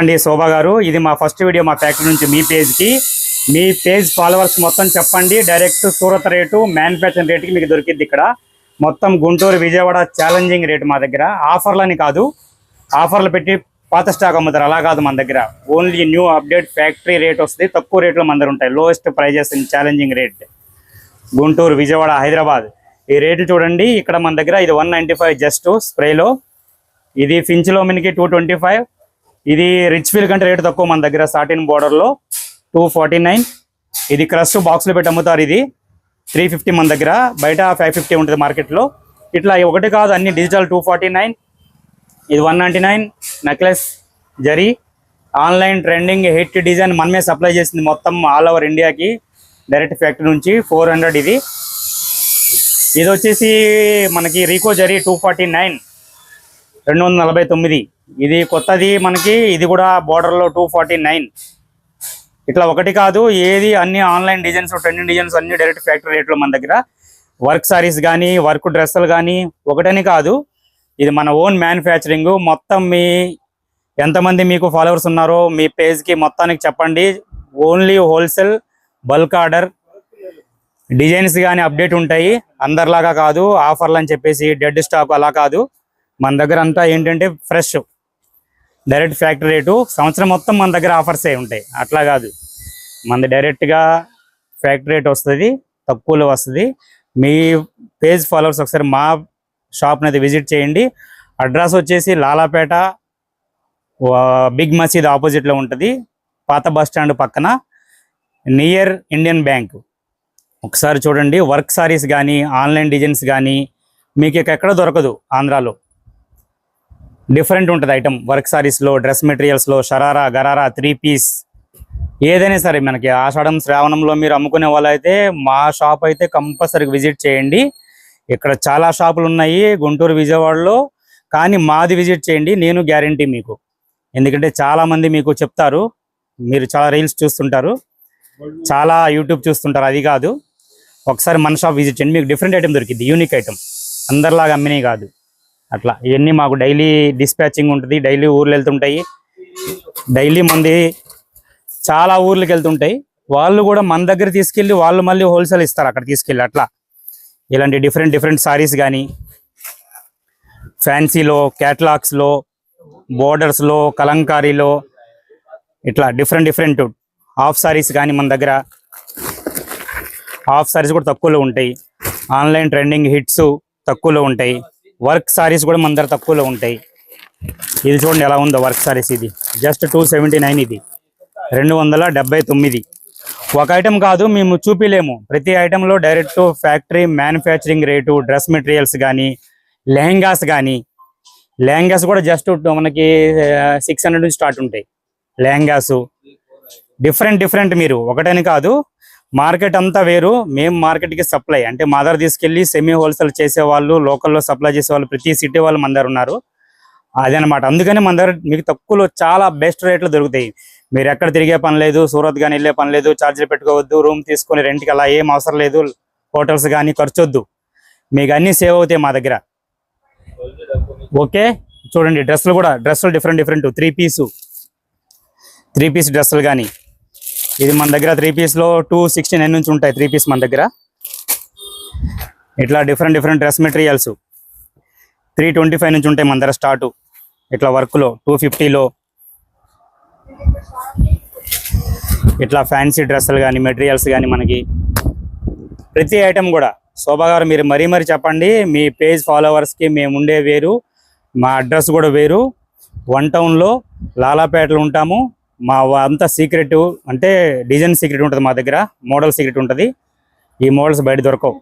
అండి శోభా గారు. ఇది మా ఫస్ట్ వీడియో మా ఫ్యాక్టరీ నుంచి మీ పేజ్కి. మీ పేజ్ ఫాలోవర్స్ మొత్తం చెప్పండి. డైరెక్ట్ సూరత్ రేటు మ్యానుఫ్యాక్చరింగ్ రేటుకి మీకు దొరికిద్ది ఇక్కడ. మొత్తం గుంటూరు విజయవాడ ఛాలెంజింగ్ రేటు మా దగ్గర. ఆఫర్లని కాదు. ఆఫర్లు పెట్టి పాత స్టాక్ అమ్ముతారు. అలా కాదు మన దగ్గర. Only new update factory rate వస్తుంది. తక్కువ రేట్లో మన దగ్గర ఉంటాయి. Lowest prices in challenging rate Guntur Vijayawada Hyderabad. ఈ రేటు చూడండి. ఇక్కడ మన దగ్గర ఇది వన్ నైంటీ ఫైవ్ జస్ట్ స్ప్రేలో ఇది ఫించ్లో మనకి టూ ట్వంటీ ఫైవ్ ఇది రిచ్ ఫీల్ కంటే రేటు తక్కువ మన దగ్గర సాటిన్ బోర్డర్లో టూ ఫార్టీ నైన్ ఇది క్రష్ బాక్స్లో పెట్టి అమ్ముతారు ఇది. త్రీ ఫిఫ్టీ మన దగ్గర. బయట ఫైవ్ ఫిఫ్టీ ఉంటుంది మార్కెట్లో ఇట్లా ఒకటి కాదు అన్ని డిజిటల్ టూ ఫార్టీ నైన్ ఇది one ninety nine necklace zari online trending hit design మనమే సప్లై చేసింది మొత్తం ఆల్ ఓవర్ ఇండియాకి డైరెక్ట్ ఫ్యాక్టరీ నుంచి ఫోర్ హండ్రెడ్ ఇది. ఇది వచ్చేసి మనకి రీకో జరీ టూ ఫార్టీ నైన్ రెండు వందల నలభై తొమ్మిది. ఇది కొత్తది మనకి ఇది కూడా బోర్డర్లో లో టూ ఫార్టీ నైన్ ఇట్లా ఒకటి కాదు ఏది అన్ని ఆన్లైన్ డిజైన్స్ ట్రెండింగ్ డిజైన్స్ అన్ని డైరెక్ట్ ఫ్యాక్టరీ రేట్లో మన దగ్గర. వర్క్ సారీస్ కానీ వర్క్ డ్రెస్సులు కానీ ఒకటని కాదు ఇది మన ఓన్ మ్యానుఫ్యాక్చరింగ్ మొత్తం మీ ఎంతమంది మీకు ఫాలోవర్స్ ఉన్నారో మీ పేజ్కి మొత్తానికి చెప్పండి. Only wholesale bulk order designs కానీ అప్డేట్ ఉంటాయి. అందరిలాగా కాదు ఆఫర్లు అని చెప్పేసి డెడ్ స్టాక్ అలా కాదు. మన దగ్గర అంతా ఏంటంటే ఫ్రెష్ డైరెక్ట్ ఫ్యాక్టరీ రేటు సంవత్సరం మొత్తం మన దగ్గర ఆఫర్స్ ఉంటాయి. అట్లా కాదు. మనది డైరెక్ట్గా ఫ్యాక్టరీ రేట్ వస్తుంది తక్కువలో వస్తుంది. మీ పేజ్ ఫాలోవర్స్ ఒకసారి మా షాప్ని అయితే విజిట్ చేయండి. అడ్రస్ వచ్చేసి లాలాపేట బిగ్ మసీద్ ఆపోజిట్లో ఉంటుంది. పాత బస్ స్టాండ్ పక్కన నియర్ ఇండియన్ బ్యాంక్. ఒకసారి చూడండి వర్క్ సారీస్ కానీ ఆన్లైన్ డిజైన్స్ కానీ మీకు ఇక ఎక్కడ దొరకదు ఆంధ్రాలో. డిఫరెంట్ ఉంటుంది ఐటమ్ వర్క్ సారీస్లో డ్రెస్ మెటీరియల్స్లో షరారా గరారా త్రీ పీస్ ఏదైనా సరే మనకి ఆషాఢం శ్రావణంలో మీరు అమ్ముకునే వాళ్ళైతే మా షాప్ అయితే కంపల్సరీ విజిట్ చేయండి. ఇక్కడ చాలా షాపులు ఉన్నాయి గుంటూరు విజయవాడలో. కానీ మాది విజిట్ చేయండి నేను గ్యారంటీ మీకు. ఎందుకంటే చాలా మంది మీకు చెప్తారు. మీరు చాలా రీల్స్ చూస్తుంటారు. చాలా యూట్యూబ్ చూస్తుంటారు అది కాదు. ఒకసారి మన షాప్ విజిట్ చేయండి. మీకు డిఫరెంట్ ఐటమ్ దొరికింది యూనిక్ ఐటమ్ అందరిలాగా అమ్మినవి కాదు. అట్లా. ఇవన్నీ మాకు డైలీ డిస్పాచింగ్ ఉంటుంది డైలీ ఊర్లు వెళ్తుంటాయి. డైలీ మంది చాలా ఊర్లకు వెళ్తుంటాయి. వాళ్ళు కూడా మన దగ్గర తీసుకెళ్ళి వాళ్ళు మళ్ళీ హోల్సేల్ ఇస్తారు అక్కడ తీసుకెళ్ళి అట్లా. ఇలాంటి డిఫరెంట్ డిఫరెంట్ సారీస్ కానీ ఫ్యాన్సీలో క్యాటలాగ్స్లో బోర్డర్స్లో కలంకారీలో ఇట్లా డిఫరెంట్ డిఫరెంట్ హాఫ్ సారీస్ కానీ మన దగ్గర. హాఫ్ సారీస్ కూడా తక్కువలో ఉంటాయి. ఆన్లైన్ ట్రెండింగ్ హిట్స్ తక్కువలో ఉంటాయి. వర్క్ సారీస్ కూడా మన దగ్గర తక్కువలో ఉంటాయి. ఇది చూడండి ఎలా ఉందో వర్క్ సారీస్ ఇది. జస్ట్ టూ సెవెంటీ నైన్ ఇది. రెండు వందల తొమ్మిది. ఒక ఐటెం కాదు మేము చూపిలేము. ప్రతి ఐటెంలో direct factory manufacturing rate dress materials కానీ లెహంగాస్ కానీ లెహంగాస్ కూడా జస్ట్ మనకి eh, సిక్స్ హండ్రెడ్ నుంచి స్టార్ట్ ఉంటాయి. లెహంగాసు. డిఫరెంట్ డిఫరెంట్ మీరు. ఒకటని కాదు మార్కెట్ అంతా వేరు. మేము మార్కెట్కి సప్లై అంటే మా దగ్గర తీసుకెళ్ళి సెమీ హోల్సేల్ చేసేవాళ్ళు లోకల్లో సప్లై చేసే వాళ్ళు ప్రతి సిటీ వాళ్ళు మన దగ్గర ఉన్నారు. అదనమాట. అందుకని మన దగ్గర మీకు తక్కువలో చాలా బెస్ట్ రేట్లు దొరుకుతాయి. మీరు ఎక్కడ తిరిగే పని లేదు సూరత్ కానీ వెళ్ళే పని లేదు ఛార్జీలు పెట్టుకోవద్దు రూమ్ తీసుకొని రెంట్కి అలా ఏం అవసరం లేదు హోటల్స్ కానీ ఖర్చొద్దు. మీకు అన్నీ సేవ్ అవుతాయి మా దగ్గర. ఓకే? చూడండి డ్రెస్సులు కూడా డ్రెస్సులు different different. Three piece. Three piece డ్రెస్సులు కానీ ఇది మన దగ్గర త్రీ పీస్లో టూ సిక్స్టీ నైన్ నుంచి ఉంటాయి త్రీ పీస్ మన దగ్గర. ఇట్లా different different dress materials three twenty five నుంచి ఉంటాయి మన దగ్గర స్టార్ట్ ఇట్లా వర్క్లో టూ ఫిఫ్టీలో ఇట్లా ఫ్యాన్సీ డ్రెస్సులు కానీ మెటీరియల్స్ కానీ మనకి. ప్రతి ఐటెం కూడా. శోభా గారు మీరు మరీ మరీ చెప్పండి. మీ పేజ్ ఫాలోవర్స్కి మేము ఉండే వేరు. మా అడ్రస్ కూడా వేరు. వన్ టౌన్లో లాలాపేటలో ఉంటాము. మా అంతా సీక్రెట్ అంటే డిజైన్ సీక్రెట్ ఉంటుంది మా దగ్గర మోడల్ సీక్రెట్ ఉంటుంది. ఈ మోడల్స్ బయట దొరకవు.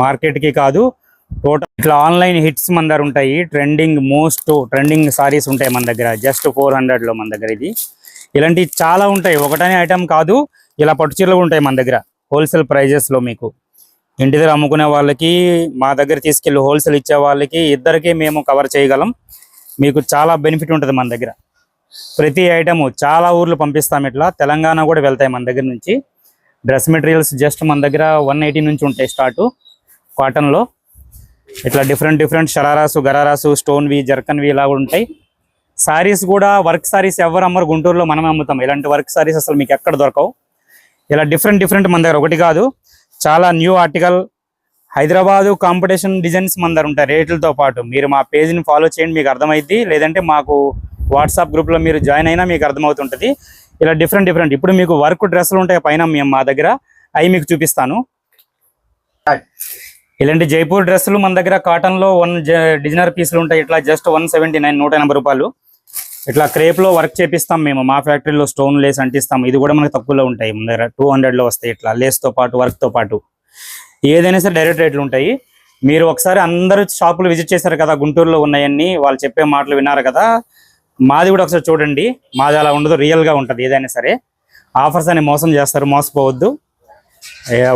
మార్కెట్కి కాదు టోటల్ ఇట్లా ఆన్లైన్ హిట్స్ మన దగ్గర ఉంటాయి. ట్రెండింగ్ మోస్ట్ ట్రెండింగ్ సారీస్ ఉంటాయి మన దగ్గర. జస్ట్ ఫోర్ హండ్రెడ్లో మన దగ్గర ఇది. ఇలాంటివి చాలా ఉంటాయి. ఒకటనే ఐటమ్ కాదు ఇలా పట్టు చీరలు ఉంటాయి మన దగ్గర. హోల్సేల్ ప్రైజెస్లో మీకు. ఇంటి దగ్గర అమ్ముకునే వాళ్ళకి మా దగ్గర తీసుకెళ్ళి హోల్సేల్ ఇచ్చే వాళ్ళకి ఇద్దరికి మేము కవర్ చేయగలం. మీకు చాలా బెనిఫిట్ ఉంటుంది మన దగ్గర. ప్రతి ఐటమ్ చాలా ఊర్లు పంపిస్తాం ఇట్లా. తెలంగాణ కూడా వెళ్తాయి మన దగ్గర నుంచి. డ్రెస్ మెటీరియల్స్ జస్ట్ మన దగ్గర వన్ ఎయిటీ నుంచి ఉంటాయి స్టార్ట్ కాటన్లో ఇట్లా డిఫరెంట్ డిఫరెంట్ షరారాసు గరారాసు స్టోన్వి జర్కన్వి ఇలా కూడా ఉంటాయి. సారీస్ కూడా వర్క్ సారీస్ ఎవరు అమ్మరు గుంటూరులో మనం అమ్ముతాం. ఇలాంటి వర్క్ సారీస్ అసలు మీకు ఎక్కడ దొరకవు. ఇలా డిఫరెంట్ డిఫరెంట్ మన దగ్గర ఒకటి కాదు. చాలా new article Hyderabad competition designs మన దగ్గర ఉంటాయి. రేట్లతో పాటు. మీరు మా పేజ్ని ఫాలో చేయండి మీకు అర్థమైద్ది. లేదంటే మాకు వాట్సాప్ గ్రూప్లో మీరు జాయిన్ అయినా మీకు అర్థమవుతుంటుంది. ఇలా డిఫరెంట్ డిఫరెంట్ ఇప్పుడు మీకు వర్క్ డ్రెస్సులు ఉంటాయి పైన మేము మా దగ్గర. అవి మీకు చూపిస్తాను. ఇలాంటి జైపూర్ డ్రెస్సులు మన దగ్గర కాటన్లో వన్ డిజైనర్ పీసులు ఉంటాయి. ఇట్లా జస్ట్ వన్ సెవెంటీ నైన్ నూట ఎనభై రూపాయలు. ఇట్లా క్రేప్లో వర్క్ చేపిస్తాం మేము. మా ఫ్యాక్టరీలో స్టోన్ లేస్ అంటిస్తాం. ఇది కూడా మనకి తక్కువలో ఉంటాయి. మన దగ్గర టూ హండ్రెడ్లో వస్తాయి ఇట్లా. లేస్తో పాటు వర్క్తో పాటు. ఏదైనా సరే డైరెక్ట్ రేట్లు ఉంటాయి. మీరు ఒకసారి అందరూ షాపులు విజిట్ చేశారు కదా గుంటూరులో ఉన్నాయన్నీ. వాళ్ళు చెప్పే మాటలు విన్నారు కదా. మాది కూడా ఒకసారి చూడండి. మాది అలా ఉండదు రియల్గా ఉంటుంది ఏదైనా సరే. ఆఫర్స్ అని మోసం చేస్తారు మోసపోవద్దు.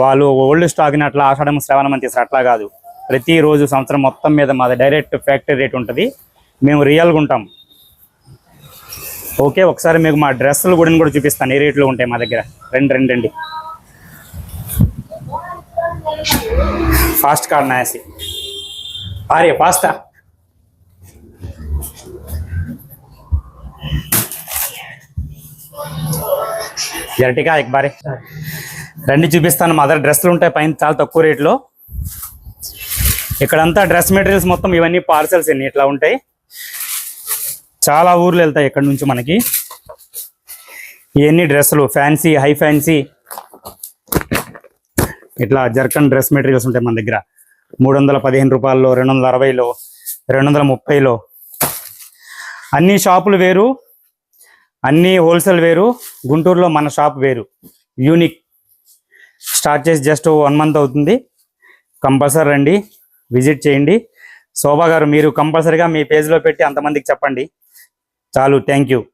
వాళ్ళు ఓల్డ్ స్టాక్ని అట్లా ఆషాఢం శ్రవణం అని తీస్తారు. అట్లా కాదు. ప్రతిరోజు సంవత్సరం మొత్తం మీద మాది డైరెక్ట్ ఫ్యాక్టరీ రేట్ ఉంటుంది. మేము రియల్గా ఉంటాం. ఓకే ఒకసారి మీకు మా డ్రెస్సులు కూడా కూడా చూపిస్తాను. ఏ రేట్లో ఉంటాయి మా దగ్గర? రెండు రెండు రండి ఫాస్ట్ కార్డ్ నాయసి అరే ఫాస్టా ఎరటిగా ఎక్బారే రండి చూపిస్తాను. మా దగ్గర డ్రెస్సులు ఉంటాయి పైన చాలా తక్కువ రేట్లో. ఇక్కడంతా డ్రెస్ మెటీరియల్స్ మొత్తం ఇవన్నీ పార్సల్స్ అన్ని ఇట్లా ఉంటాయి. చాలా ఊర్లు వెళ్తాయి ఇక్కడ నుంచి మనకి. ఇవన్నీ డ్రెస్సులు ఫ్యాన్సీ హై ఫ్యాన్సీ. ఇట్లా జర్కన్ డ్రెస్ మెటీరియల్స్ ఉంటాయి మన దగ్గర. మూడు వందల పదిహేను రూపాయల్లో రెండు వందల అరవైలో రెండు వందల ముప్పైలో. అన్ని షాపులు వేరు. అన్నీ హోల్సేల్ వేరు గుంటూరులో మన షాప్ వేరు. యూనిక్. స్టార్ట్ చేసి జస్ట్ వన్ మంత్ అవుతుంది. కంపల్సరీ రండి విజిట్ చేయండి. శోభా గారు మీరు కంపల్సరీగా మీ పేజ్లో పెట్టి అంతమందికి చెప్పండి. చాలు థ్యాంక్ యూ.